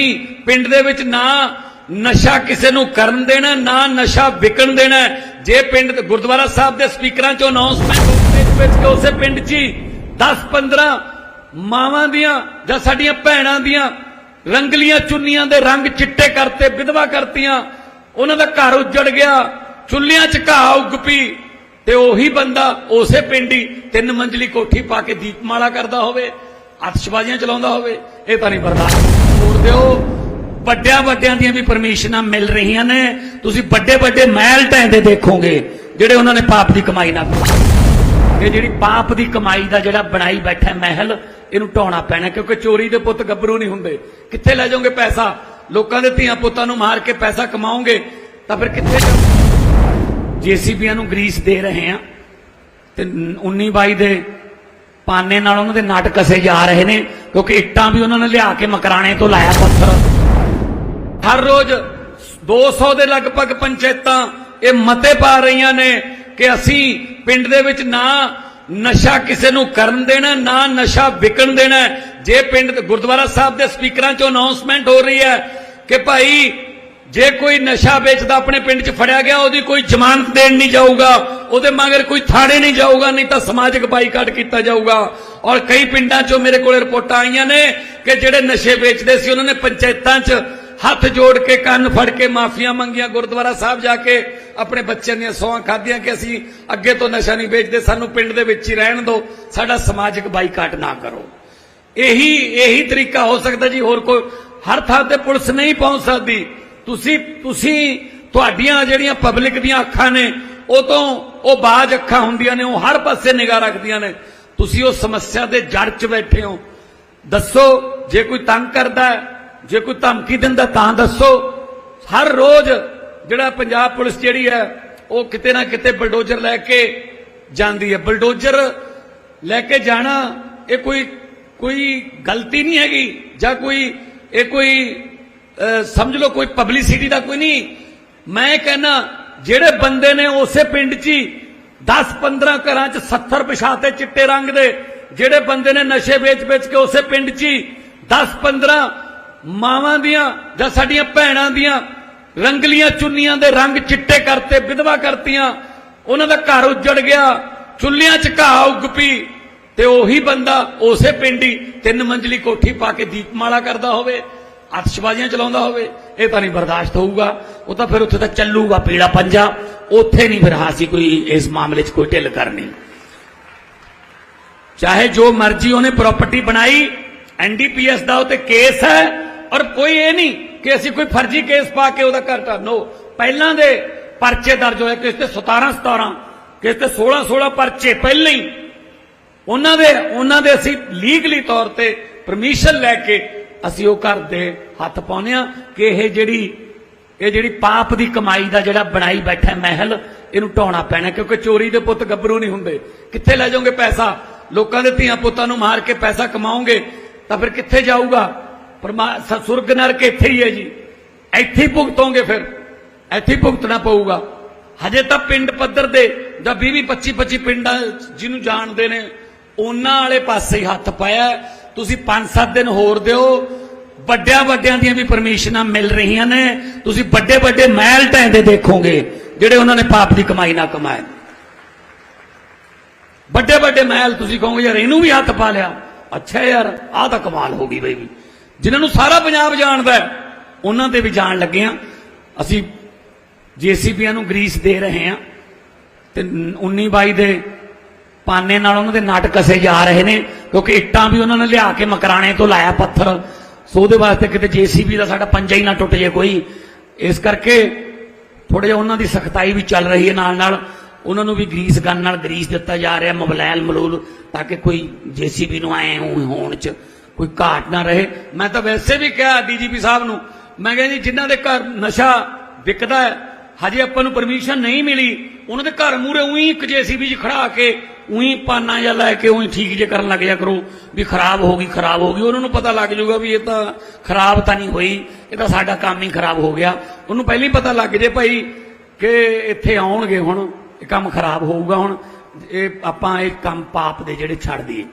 ਅਸੀਂ ਪਿੰਡ ਦੇ ਵਿੱਚ ਨਾ ਨਸ਼ਾ ਕਿਸੇ ਨੂੰ ਕਰਨ ਦੇਣਾ, ਨਾ ਨਸ਼ਾ ਵਿਕਣ ਦੇਣਾ। ਜੇ ਪਿੰਡ ਗੁਰਦੁਆਰਾ ਸਾਹਿਬ ਦੇ ਸਪੀਕਰਾਂ ਚੋਂ ਅਨਾਉਂਸਮੈਂਟ ਹੋਵੇ ਵਿੱਚ ਕਿ ਉਸੇ ਪਿੰਡ 'ਚ 10 15 ਮਾਵਾਂ ਦੀਆਂ ਜਾਂ ਸਾਡੀਆਂ ਭੈਣਾਂ ਦੀਆਂ ਰੰਗਲੀਆਂ ਚੁੰਨੀਆਂ ਦੇ ਰੰਗ ਚਿੱਟੇ ਕਰਤੇ, ਵਿਧਵਾ ਕਰਤੀਆਂ, ਉਹਨਾਂ ਦਾ ਘਰ ਉੱਜੜ ਗਿਆ, ਚੁੱਲ੍ਹਿਆਂ 'ਚ ਘਾਹ ਉੱਗ ਪਈ, ਤੇ ਉਹੀ ਬੰਦਾ ਉਸੇ ਪਿੰਡ ਹੀ ਤਿੰਨ ਮੰਜ਼ਲੀ ਕੋਠੀ ਪਾ ਕੇ ਦੀਪਮਾਲਾ ਕਰਦਾ ਹੋਵੇ ਅਤਸ਼ਬਾਜ਼ੀਆਂ ਚਲਾਉਂਦਾ ਹੋਵੇ, ਇਹ ਤਾਂ ਨਹੀਂ ਬਰਦਾਸ਼ਤ। ਹੋਰ ਦਿਓ। ਵੱਡਿਆਂ ਵੱਡਿਆਂ ਦੀਆਂ ਵੀ ਪਰਮਿਸ਼ਨਾਂ ਮਿਲ ਰਹੀਆਂ ਨੇ। ਤੁਸੀਂ ਵੱਡੇ ਵੱਡੇ ਮਹਿਲ ਢਹਿੰਦੇ ਦੇਖੋਗੇ, ਜਿਹੜੇ ਉਹਨਾਂ ਨੇ ਪਾਪ ਦੀ ਕਮਾਈ ਨਾਲ ਇਹ ਜਿਹੜੀ ਪਾਪ ਦੀ ਕਮਾਈ ਦਾ ਜਿਹੜਾ ਬਣਾਈ ਬੈਠਾ ਮਹਿਲ, ਇਹਨੂੰ ਢਾਉਣਾ ਪੈਣਾ, ਕਿਉਂਕਿ ਚੋਰੀ ਦੇ ਪੁੱਤ ਗੱਭਰੂ ਨਹੀਂ ਹੁੰਦੇ। ਕਿੱਥੇ ਲੈ ਜਾਓਗੇ ਪੈਸਾ? ਲੋਕਾਂ ਦੇ ਧੀਆਂ ਪੁੱਤਾਂ ਨੂੰ ਮਾਰ ਕੇ ਪੈਸਾ ਕਮਾਓਗੇ, ਤਾਂ ਫਿਰ ਕਿੱਥੇ ਜਾਓਗੇ ਜੀਸੀਬੀਆਂ ਨੂੰ ਗਰੀਸ ਦੇ ਰਹੇ ਆ ਤੇ 19 22 ਦੇ ਪਾਨੇ ਨਾਲ ਉਹਨਾਂ ਦੇ ਨਟ ਕਸੇ ਜਾ ਰਹੇ ਨੇ, ਕਿਉਂਕਿ ਇੱਟਾਂ ਵੀ ਉਹਨਾਂ ਨੇ ਲਿਆ ਕੇ ਮਕਰਾਣੇ ਤੋਂ ਲਾਇਆ ਪੱਥਰ। ਹਰ ਰੋਜ਼ 200 ਦੇ ਲਗਭਗ ਪੰਚਾਇਤਾਂ ਇਹ ਮਤੇ ਪਾ ਰਹੀਆਂ ਨੇ ਕਿ ਅਸੀਂ ਪਿੰਡ ਦੇ ਵਿੱਚ ਨਾ ਨਸ਼ਾ ਕਿਸੇ ਨੂੰ ਕਰਨ ਦੇਣਾ, ਨਾ ਨਸ਼ਾ ਵਿਕਣ ਦੇਣਾ। ਜੇ ਪਿੰਡ ਗੁਰਦੁਆਰਾ ਸਾਹਿਬ ਦੇ ਸਪੀਕਰਾਂ ਚੋਂ ਅਨਾਉਂਸਮੈਂਟ ਹੋ ਰਹੀ ਹੈ ਕਿ ਭਾਈ, ਜੇ ਕੋਈ ਨਸ਼ਾ ਵੇਚਦਾ ਆਪਣੇ ਪਿੰਡ 'ਚ ਫੜਿਆ ਗਿਆ, ਉਹਦੀ ਕੋਈ ਜ਼ਮਾਨਤ ਦੇਣ ਨਹੀਂ ਜਾਊਗਾ। ਉਹਦੇ ਮਗਰ ਕੋਈ ਥਾਣੇ ਨਹੀਂ ਜਾਊਗਾ, ਨਹੀਂ ਤਾਂ ਸਮਾਜਿਕ ਬਾਈਕਾਟ ਕੀਤਾ ਜਾਊਗਾ। ਔਰ ਕਈ ਪਿੰਡਾਂ 'ਚੋਂ ਮੇਰੇ ਕੋਲ ਰਿਪੋਰਟਾਂ ਆਈਆਂ ਨੇ ਕਿ ਜਿਹੜੇ ਨਸ਼ੇ ਵੇਚਦੇ ਸੀ, ਉਹਨਾਂ ਨੇ ਪੰਚਾਇਤਾਂ 'ਚ ਹੱਥ ਜੋੜ ਕੇ ਕੰਨ ਫੜ ਕੇ ਮਾਫੀਆਂ ਮੰਗੀਆਂ ਗੁਰਦੁਆਰਾ ਸਾਹਿਬ ਜਾ ਕੇ। ਆਪਣੇ ਬੱਚਿਆਂ ਦੀਆਂ ਸੌਹਾਂ ਖਾਧੀਆਂ ਕਿ ਅਸੀਂ ਅੱਗੇ ਤੋਂ ਨਸ਼ਾ ਨਹੀਂ ਵੇਚਦੇ, ਸਾਨੂੰ ਪਿੰਡ ਦੇ ਵਿੱਚ ਹੀ ਰਹਿਣ ਦਿਓ, ਸਾਡਾ ਸਮਾਜਿਕ ਬਾਈਕਾਟ ਨਾ ਕਰੋ। ਇਹੀ ਇਹੀ ਤਰੀਕਾ ਹੋ ਸਕਦਾ ਜੀ, ਹੋਰ ਕੋਈ ਹਰ ਥਾਂ ਤੇ ਪੁਲਿਸ ਨਹੀਂ ਪਹੁੰਚ ਸਕਦੀ। ਤੁਸੀਂ ਤੁਸੀਂ ਤੁਹਾਡੀਆਂ ਜਿਹੜੀਆਂ ਪਬਲਿਕ ਦੀਆਂ ਅੱਖਾਂ ਨੇ ਉਹ ਤੋਂ ਉਹ ਬਾਜ ਅੱਖਾਂ ਹੁੰਦੀਆਂ ਨੇ, ਉਹ ਹਰ ਪਾਸੇ ਨਿਗਾਹ ਰੱਖਦੀਆਂ ਨੇ। ਤੁਸੀਂ ਉਹ ਸਮੱਸਿਆ ਦੇ ਜੜ 'ਚ ਬੈਠੇ ਹੋ। ਦੱਸੋ, ਜੇ ਕੋਈ ਤੰਗ ਕਰਦਾ, ਜੇ ਕੋਈ ਧਮਕੀ ਦਿੰਦਾ, ਤਾਂ ਦੱਸੋ। ਹਰ ਰੋਜ਼ ਜਿਹੜਾ ਪੰਜਾਬ ਪੁਲਿਸ ਜਿਹੜੀ ਹੈ, ਉਹ ਕਿਤੇ ਨਾ ਕਿਤੇ ਬਲਡੋਜ਼ਰ ਲੈ ਕੇ ਜਾਂਦੀ ਹੈ। ਬਲਡੋਜ਼ਰ ਲੈ ਕੇ ਜਾਣਾ, ਇਹ ਕੋਈ ਕੋਈ ਗਲਤੀ ਨਹੀਂ ਹੈਗੀ। ਜਾਂ ਕੋਈ, ਇਹ ਕੋਈ ਸਮਝ ਲਓ, ਕੋਈ ਪਬਲਿਸਿਟੀ ਦਾ ਕੋਈ ਨਹੀਂ। ਮੈਂ ਕਹਿੰਨਾ ਜਿਹੜੇ ਬੰਦੇ ਨੇ ਉਸੇ ਪਿੰਡ 'ਚ 10 15 ਘਰਾਂ 'ਚ 70 ਵਿਛਾਤੇ ਚਿੱਟੇ ਰੰਗ ਦੇ, ਜਿਹੜੇ ਬੰਦੇ ਨੇ ਨਸ਼ੇ ਵੇਚ-ਵੇਚ ਕੇ ਉਸੇ ਪਿੰਡ 'ਚ 10 15 ਮਾਵਾਂ ਦੀਆਂ ਜਾਂ ਸਾਡੀਆਂ ਭੈਣਾਂ ਦੀਆਂ ਰੰਗਲੀਆਂ ਚੁੰਨੀਆਂ ਦੇ ਰੰਗ ਚਿੱਟੇ ਕਰਤੇ, ਵਿਧਵਾ ਕਰਤੀਆਂ, ਉਹਨਾਂ ਦਾ ਘਰ ਉੱਜੜ ਗਿਆ, ਚੁੱਲ੍ਹਿਆਂ 'ਚ ਘਾਹ ਉੱਗ ਪਈ, ਤੇ ਉਹੀ ਬੰਦਾ ਉਸੇ ਪਿੰਡ ਹੀ ਤਿੰਨ ਮੰਜ਼ਲੀ ਕੋਠੀ ਪਾ ਕੇ ਦੀਪਮਾਲਾ ਕਰਦਾ ਹੋਵੇ। ਅਤਸ਼ਬਾਜ਼ੀਆਂ ਚਲਾਉਂਦਾ ਹੋਵੇ, ਇਹ ਤਾਂ ਨਹੀਂ ਬਰਦਾਸ਼ਤ ਹੋਊਗਾ। ਉਹ ਤਾਂ ਫਿਰ ਉੱਥੇ ਤਾਂ ਚੱਲੂਗਾ ਪੀੜਾ ਪੰਜਾ। ਉੱਥੇ ਨਹੀਂ ਫਿਰ ਹਾਸੀ ਕੋਈ ਇਸ ਮਾਮਲੇ 'ਚ ਕੋਈ ਢਿੱਲ ਕਰਨੀ। ਚਾਹੇ ਜੋ ਮਰਜ਼ੀ ਉਹਨੇ ਪ੍ਰਾਪਰਟੀ ਬਣਾਈ ਐਨਡੀਪੀਐਸ ਦਾ ਉਹ ਕੇਸ ਹੈ ਔਰ ਕੋਈ ਇਹ ਨਹੀਂ ਕਿ ਅਸੀਂ ਕੋਈ ਫਰਜ਼ੀ ਕੇਸ ਪਾ ਕੇ ਉਹਦਾ ਘਰ ਢਾਨੋ ਪਹਿਲਾਂ ਦੇ ਪਰਚੇ ਦਰਜ ਹੋਏ, ਕਿਸ ਤੇ 17 17 ਕਿਸ ਤੇ 16 16 ਪਰਚੇ ਪਹਿਲਾਂ ਹੀ। ਉਹਨਾਂ ਦੇ ਉਹਨਾਂ ਦੇ ਅਸੀਂ ਲੀਗਲੀ ਤੌਰ ਤੇ ਪਰਮਿਸ਼ਨ ਲੈ ਕੇ ਅਸੀਂ ਉਹ ਘਰ ਦੇ ਹੱਥ ਪਾਉਨੇ ਆ ਕਿ ਇਹ ਜਿਹੜੀ ਇਹ ਜਿਹੜੀ ਪਾਪ ਦੀ ਕਮਾਈ ਦਾ ਜਿਹੜਾ ਬਣਾਈ ਬੈਠਾ ਮਹਿਲ, ਇਹਨੂੰ ਢਾਉਣਾ ਪੈਣਾ, ਕਿਉਂਕਿ ਚੋਰੀ ਦੇ ਪੁੱਤ ਗੱਭਰੂ ਨਹੀਂ ਹੁੰਦੇ। ਕਿੱਥੇ ਲੈ ਜਾਓਗੇ ਪੈਸਾ? ਲੋਕਾਂ ਦੇ ਧੀਆਂ ਪੁੱਤਾਂ ਨੂੰ ਮਾਰ ਕੇ ਪੈਸਾ ਕਮਾਓਗੇ, ਤਾਂ ਫਿਰ ਕਿੱਥੇ ਜਾਊਗਾ? ਪਰਮਾ ਸੁਰਗ ਨਰਕ ਇੱਥੇ ਹੀ ਹੈ ਜੀ। ਇੱਥੇ ਹੀ ਭੁਗਤੋਗੇ ਫਿਰ। ਇੱਥੇ ਹੀ ਭੁਗਤਣਾ ਪਊਗਾ। ਹਜੇ ਤਾਂ ਪਿੰਡ ਪੱਧਰ ਦੇ, ਜਾਂ 20 20 25 25 ਪਿੰਡਾਂ ਜਿਹਨੂੰ ਜਾਣਦੇ ਨੇ, ਉਹਨਾਂ ਵਾਲੇ ਪਾਸੇ ਹੀ ਹੱਥ ਪਾਇਆ। ਤੁਸੀਂ 5-7 ਦਿਨ ਹੋਰ ਦਿਓ। ਵੱਡਿਆਂ ਵੱਡਿਆਂ ਦੀਆਂ ਵੀ ਪਰਮਿਸ਼ਨਾਂ ਮਿਲ ਰਹੀਆਂ ਨੇ। ਤੁਸੀਂ ਵੱਡੇ ਵੱਡੇ ਮਹਿਲ ਢਹਿੰਦੇ ਦੇਖੋਗੇ ਜਿਹੜੇ ਉਹਨਾਂ ਨੇ ਪਾਪ ਦੀ ਕਮਾਈ ਨਾ ਕਮਾਏ। ਵੱਡੇ ਵੱਡੇ ਮਹਿਲ ਤੁਸੀਂ ਕਹੋਗੇ ਯਾਰ ਇਹਨੂੰ ਵੀ ਹੱਥ ਪਾ ਲਿਆ। ਅੱਛਾ ਯਾਰ ਆਹ ਤਾਂ ਕਮਾਲ ਹੋ ਗਈ ਬਈ ਵੀ। ਜਿਨ੍ਹਾਂ ਨੂੰ ਸਾਰਾ ਪੰਜਾਬ ਜਾਣਦਾ ਹੈ, ਉਹਨਾਂ ਤੇ ਵੀ ਜਾਣ ਲੱਗੇ ਆ ਅਸੀਂ ਜੀਸੀਬੀਆਂ ਨੂੰ ਗਰੀਸ ਦੇ ਰਹੇ ਆ ਤੇ 19 22 ਦੇ ਪਾਨੇ ਨਾਲ ਉਹਨਾਂ ਦੇ ਨਾਟਕ ਕਸੇ ਜਾ ਰਹੇ ਨੇ। ਕਿਉਂਕਿ ਇੱਟਾਂ ਵੀ ਉਹਨਾਂ ਨੇ ਲਿਆ ਕੇ ਮਕਰਾਣੇ ਤੋਂ ਲਾਇਆ ਪੱਥਰ। ਸੋ ਉਹਦੇ ਵਾਸਤੇ ਕਿਤੇ ਜੀਸੀਬੀ ਦਾ ਸਾਡਾ ਪੰਜਾ ਹੀ ਨਾ ਟੁੱਟ ਜੇ ਕੋਈ। ਇਸ ਕਰਕੇ ਥੋੜਾ ਜਿਹਾ ਉਹਨਾਂ ਦੀ ਸਖਤਾਈ ਵੀ ਚੱਲ ਰਹੀ ਹੈ ਨਾਲ ਨਾਲ ਉਹਨਾਂ ਨੂੰ ਵੀ ਗਰੀਸ ਗਨ ਨਾਲ ਗਰੀਸ ਦਿੱਤਾ ਜਾ ਰਿਹਾ ਮੋਬਲਾਇਲ ਮਲੂਲ, ਤਾਂ ਕਿ ਕੋਈ ਜੀਸੀਬੀ ਨੂੰ ਆਏ ਹੋਣ ਚ ਕੋਈ ਘਾਟ ਨਾ ਰਹੇ। ਮੈਂ ਤਾਂ ਵੈਸੇ ਵੀ ਕਿਹਾ ਡੀਜੀਪੀ ਸਾਹਿਬ ਨੂੰ, ਮੈਂ ਕਿਹਾ ਜੀ, ਜਿਨ੍ਹਾਂ ਦੇ ਘਰ ਨਸ਼ਾ ਵਿਕਦਾ ਹੈ ਹਜੇ ਆਪਾਂ ਨੂੰ ਪਰਮਿਸ਼ਨ ਨਹੀਂ ਮਿਲੀ। ਉਹਨਾਂ ਦੇ ਘਰ ਮੂਰੇ ਉਹੀ ਇੱਕ ਜੀਸੀਬੀ 'ਚ ਖੜਾ ਕੇ ਉਹੀ ਪਾਨਾ ਜਾਂ ਲੈ ਕੇ ਉਹੀ ਠੀਕ ਜੇ ਕਰਨ ਲੱਗ ਜਾ ਕਰੋ ਵੀ ਖਰਾਬ ਹੋ ਗਈ, ਖਰਾਬ ਹੋ ਗਈ। ਉਹਨਾਂ ਨੂੰ ਪਤਾ ਲੱਗ ਜਾਊਗਾ ਵੀ ਇਹ ਤਾਂ ਖਰਾਬ ਤਾਂ ਨਹੀਂ ਹੋਈ, ਇਹ ਤਾਂ ਸਾਡਾ ਕੰਮ ਹੀ ਖਰਾਬ ਹੋ ਗਿਆ। ਉਹਨੂੰ ਪਹਿਲਾਂ ਹੀ ਪਤਾ ਲੱਗ ਜੇ ਭਾਈ ਕਿ ਇੱਥੇ ਆਉਣਗੇ ਹੁਣ, ਇਹ ਕੰਮ ਖਰਾਬ ਹੋਊਗਾ ਹੁਣ। ਇਹ ਆਪਾਂ ਇਹ ਕੰਮ ਪਾਪ ਦੇ ਜਿਹੜੇ ਛੱਡ ਦਈਏ।